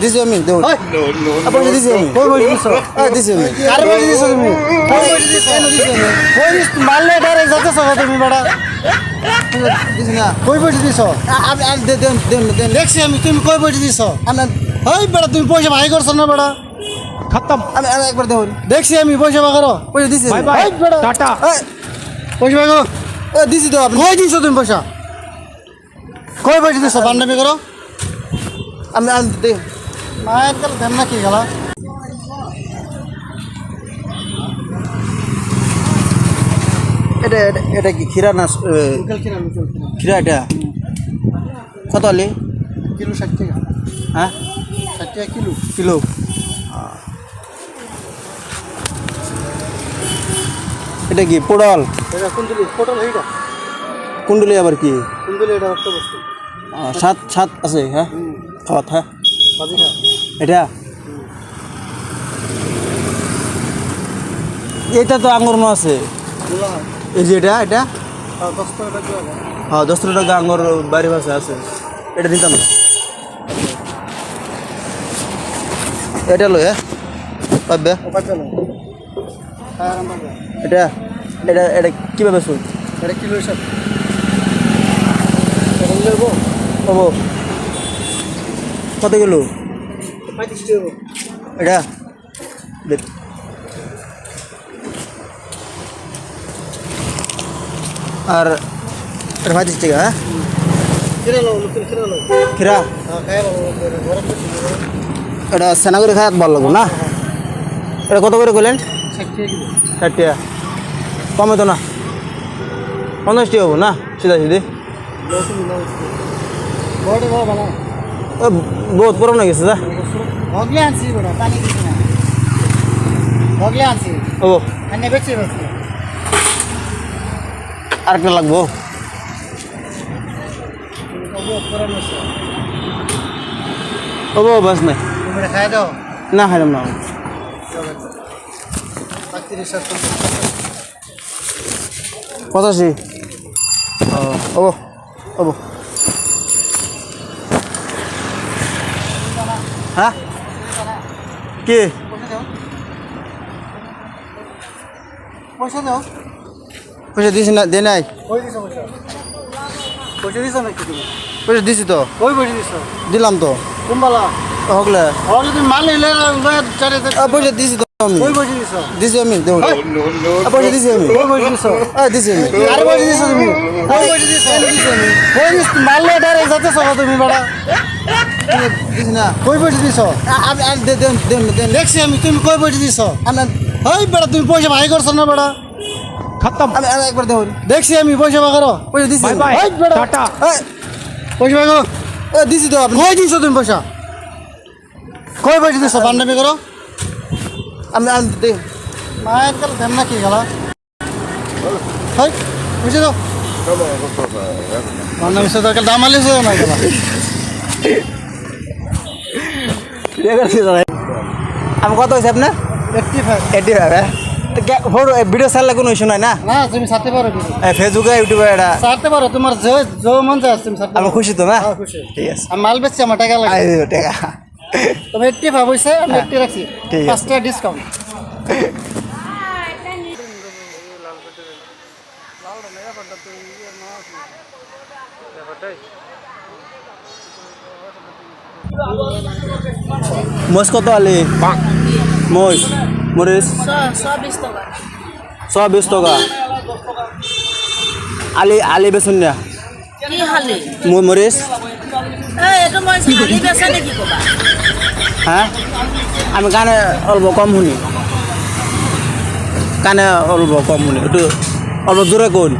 দিছি? আমি আপনি দিছি আমি। দিছি? হ্যাঁ, আমি। আরে বসে দিছো তুমি? মারলে ডারে যাতে সবাই তুমি বেড়া কই বসে দিছো? দেখছি আমি তুমি কই বসে দিছো? হই বেড়া তুমি পয়সা ভাই করছ না বেড়া খতম। আমি একবার দেখো দেখছি আমি পয়সা বাগারো পয়সা দিছি। টাটা। পয়সা বাগারো দিছি তো কই দিছো তুমি পয়সা? কই পয়সা দিছো? ফান্ডামি করো। আমি আমি দে। মায়ের কাল ধ্যান না কি গেলা? এটা এটা- কি খিরা না খিরা এটা? কত আলি কিলো ষাট টাকা। হ্যাঁ? ষাট টাকা কিলো। কিলো। এটা কি পোড়াল? এটা কুন্দুলি পটল এইটা। কুণ্ডলি আবার কি? কুন্দুলি এটা একটা বস্তু সাত সাত আছে হ্যাঁ? হ্যাঁ খা এটা? এটা তো আঙুর নো আছে। হয় এই যে এটা এটা? আর দশ টাকা হ্যাঁ দশ টাকা আঙুর বাড়ি ভাষা আছে। এটা নিতাম না এটা লো হ্যাঁ পাবে এটা এটা এটা কীভাবে শুন? এটা কিলো হিসাব। এটা কত কিলো এটা? আর এটা পঁয়ত্রিশ টাকা হ্যাঁ? খিরা হ্যাঁ এটা সেনা করে খায় ভালো লাগবে না? এটা কত করে করলেন ষাট টাকা কমে তো না। পঞ্চাশ টাকা হব না? সিধা সিধি। বহুত পুরো না গেছে যা। ভগলে আনছি বড় পানি দিছি না ভগলে আনছি। ও এনে বেচে বেচে লাগবো? ওগো পুরানো আছে ও বাস নাই খাই দাও না খাইলাম না। পঁচাশি। ও ও ও হ্যাঁ? কি? পয়সা দাও। পয়সা দিছি না দে নাই। পয়সা। দিছ নাকি তুমি? পয়সা দিছি তো। কই পয়সা দিছ। দিলাম তো। কুম্বালা। হকলে আর তুমি মাল নিলে চারে পয়সা দিছি তো আমি। কই পয়সা দিছ। দিছি আমি দেও। আ, পয়সা দিছি আমি। কই পয়সা দিছ। আ, দিছি আমি। আরে পয়সা দিছ তুমি। কই পয়সা দিছ। কই মাল নিলে ডাইরেক্ট যাতে সবা তুমি দিছি না কই পয়সা দিছ? দেখছি আমি তুমি কই পয়সা দিছ? হই বেড়া তুমি পয়সা ভাই করছ না বেড়া? খতম। একবার দেখো দেখছি আমি পয়সা ভাই করো। পয়সা দিছি। হই বেড়া। টাটা। পয়সা ভাই করো। দিছি তো কই দিছ তুমি পয়সা? কই পয়সা দিছ? পান্ডামি করো। আমি আজ দে। মায়ের কাল দেন না কি গেল? হই বুঝে দাও। পান্ডামি দাম না আমি কত হয়েছে আপনার? একটি ফাইভ ভাবে ফটো ভিডিও ছাড়লে কোনো ইস্যু নাই না? না তুমি সাথে পারো ফেসবুকে ইউটিউবে এটা? সারতে পারো তোমার যে যে মন যায় তুমি সারতে আমি খুশি তো না? হ্যাঁ, খুশি। ঠিক আছে। আর মাল বেচছি আমার টাকা লাগে টাকা। তুমি একটি ফাইভ হয়েছে আমি একটি রাখছি। ঠিক আছে। পাঁচ ডিসকাউন্ট মোষ কত আলি? মোষ মরিচ টকা। বিশ টকা। আলি আলি বেচুন না মরিচ বেচা হ্যাঁ আমি কাণে অল্প কম শুনি। কাণে অল্প কম শুনি। এইটো অল্প জোৰে কোন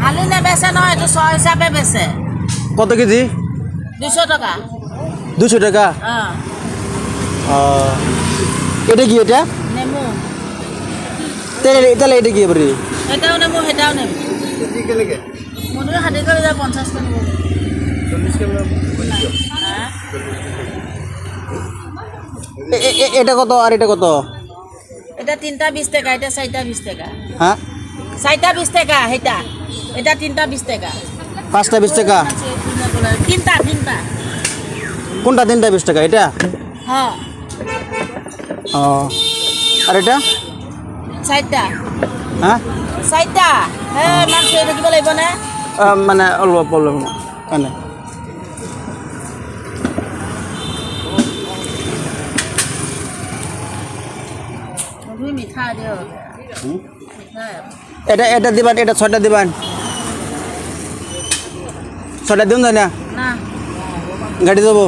শালি নেবেচে নহয় এইটো ছয় হিচাপে বেচে। কত কেজি? দুশ টকা। দুশো টাকা? এটা কি এটা? তাহলে তাহলে এটা কি এবারে? এটাও নেমু সেইটাও নেমু। কেনেকে মধুৰি ষাঠি কৰি যায় এ- এ- এটা কত আর এটা কত? এটা তিনিটা বিছ টকা এটা চাৰিটা বিছ টকা। হ্যাঁ চাৰিটা বিছ টকা সেইটা। এটা তিনিটা বিছ টকা। পাঁচটা বিশ টাকা? তিনিটা তিনিটা। কোনটা তিনটা বিশ টাকা? এটা? হ্যাঁ। ও। আর এটা? চাৰিটা হ্যাঁ? চাৰিটা হে ইমান চিঞৰি থাকিব লাগিব নে? মানে অলপ দিয়ক মিঠা এটা এটা দিবান এটা ছয়টা দিবান। ছয়টা দিন না? না। গাড়ি দেবো